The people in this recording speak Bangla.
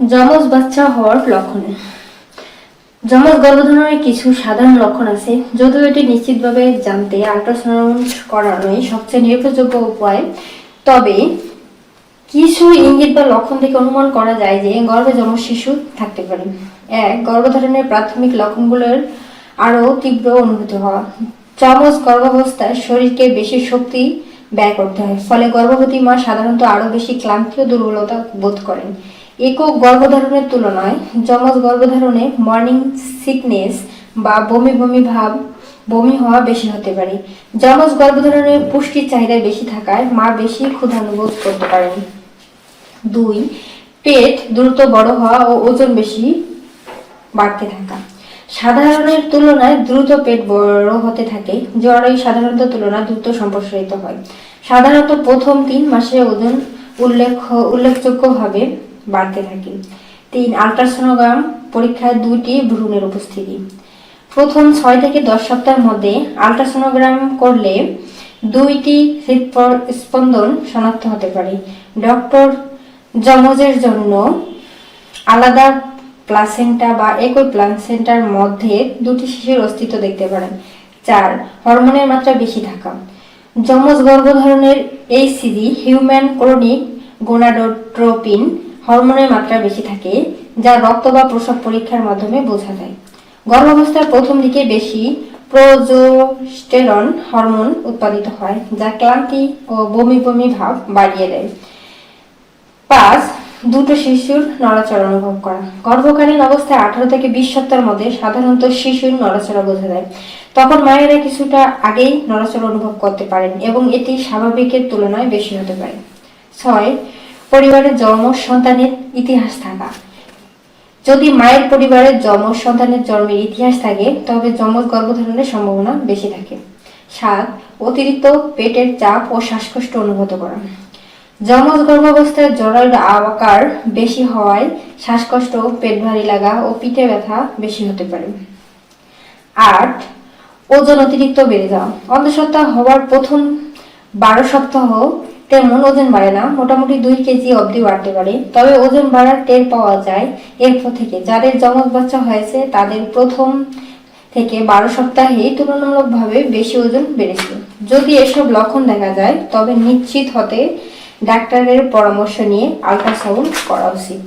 যমজ বাচ্চা হওয়ার লক্ষণ। যমজ গর্ভধারণের কিছু সাধারণ লক্ষণ আছে, যদিও এটি নিশ্চিতভাবে জানতে আল্ট্রাসাউন্ড করানোই সবচেয়ে নির্ভরযোগ্য উপায়। তবে কিছু ইঙ্গিত বা লক্ষণ থেকে অনুমান করা যায় যে গর্ভে যমজ শিশু থাকতে পারে। এক, গর্ভধারণের প্রাথমিক লক্ষণগুলোর আরও তীব্র অনুভূত হওয়া। যমজ গর্ভাবস্থায় শরীরকে বেশি শক্তি ব্যয় করতে হয়। ফলে গর্ভবতী মা সাধারণত আরও বেশি ক্লান্তি ও দুর্বলতা বোধ করেন। একক গর্ভধারণের তুলনায় যমজ গর্ভধারণে মর্নিং সিকনেস বা বমি বমি ভাব, বমি হওয়া বেশি হতে পারে। যমজ গর্ভধারণে পুষ্টির চাহিদা বেশি থাকায় মা বেশি ক্ষুধানুভব করতে পারেন। দুই, পেট দ্রুত বড় হওয়া ও ওজন বেশি বাড়তে থাকা। সাধারণের তুলনায় দ্রুত পেট বড় হতে থাকে। জরায়ু সাধারণত তুলনায় দ্রুত সম্প্রসারিত হয়। সাধারণত প্রথম তিন মাসে ওজন উল্লেখ, উল্লেখযোগ্যভাবে বাড়তে থাকে। তিন আল্ট্রাসোনোগ্রাম পরীক্ষায় দুইটি ভ্রূণের উপস্থিতি। প্রথম ছয় থেকে দশ সপ্তাহের মধ্যে আল্ট্রাসোনোগ্রাম করলে দুইটি স্পন্দন শনাক্ত হতে পারে। ডক্টর যমজের জন্য আলাদা প্লাসেন্টা বা একই প্লাসেন্টার মধ্যে দুটি শিশুর অস্তিত্ব দেখতে পারেন। চার, হরমোনের মাত্রা বেশি থাকা। যমজ গর্ভধারণের এই সিডি হিউম্যান ক্রনিক গোনাডোট্রোপিন হরমোনের মাত্রা বেশি থাকে, যা রক্ত বা প্রসব পরীক্ষার মাধ্যমে বোঝা যায়। গর্ভাবস্থার প্রথম দিকে বেশি প্রোজোস্টেরন হরমোন উৎপাদিত হয়, যা ক্লান্তি ও বমি বমি ভাব বাড়িয়ে দেয়। পাঁচ দুটো শিশুর নড়াচড়া অনুভব করা। গর্ভকালীন অবস্থায় আঠারো থেকে বিশ সপ্তাহের মধ্যে সাধারণত শিশুর নড়াচড়া বোঝা যায়। তখন মায়েরা কিছুটা আগেই নড়াচড়া অনুভব করতে পারেন এবং এটি স্বাভাবিকের তুলনায় বেশি হতে পারে। ছয়, পরিবারের জন্ম সন্তানের ইতিহাস থাকা। যদি মায়ের পরিবারের যমজ সন্তানের জন্মের ইতিহাস থাকে, তবে যমজ গর্ভধারণের সম্ভাবনা বেশি থাকে। সাত, অতিরিক্ত পেটের চাপ ও শ্বাসকষ্ট অনুভূত করা। যমজ গর্ভাবস্থায় জরায়ুর আকার বেশি হওয়ায় শ্বাসকষ্ট, পেট ভারী লাগা ও পিঠে ব্যথা বেশি হতে পারে। আট, ওজন অতিরিক্ত বেড়ে যাওয়া। অন্তঃসত্ত্বা হওয়ার প্রথম বারো সপ্তাহ তেমন ওজন বাড়ে না। মোটামুটি দুই কেজি অবধি বাড়তে পারে। তবে ওজন বাড়ার টের পাওয়া যায় এরপর থেকে। যাদের যমজ বাচ্চা হয়েছে, তাদের প্রথম থেকে বারো সপ্তাহেই তুলনামূলকভাবে বেশি ওজন বেড়েছে। যদি এসব লক্ষণ দেখা যায়, তবে নিশ্চিত হতে ডাক্তারের পরামর্শ নিয়ে আলট্রাসাউন্ড করা উচিত।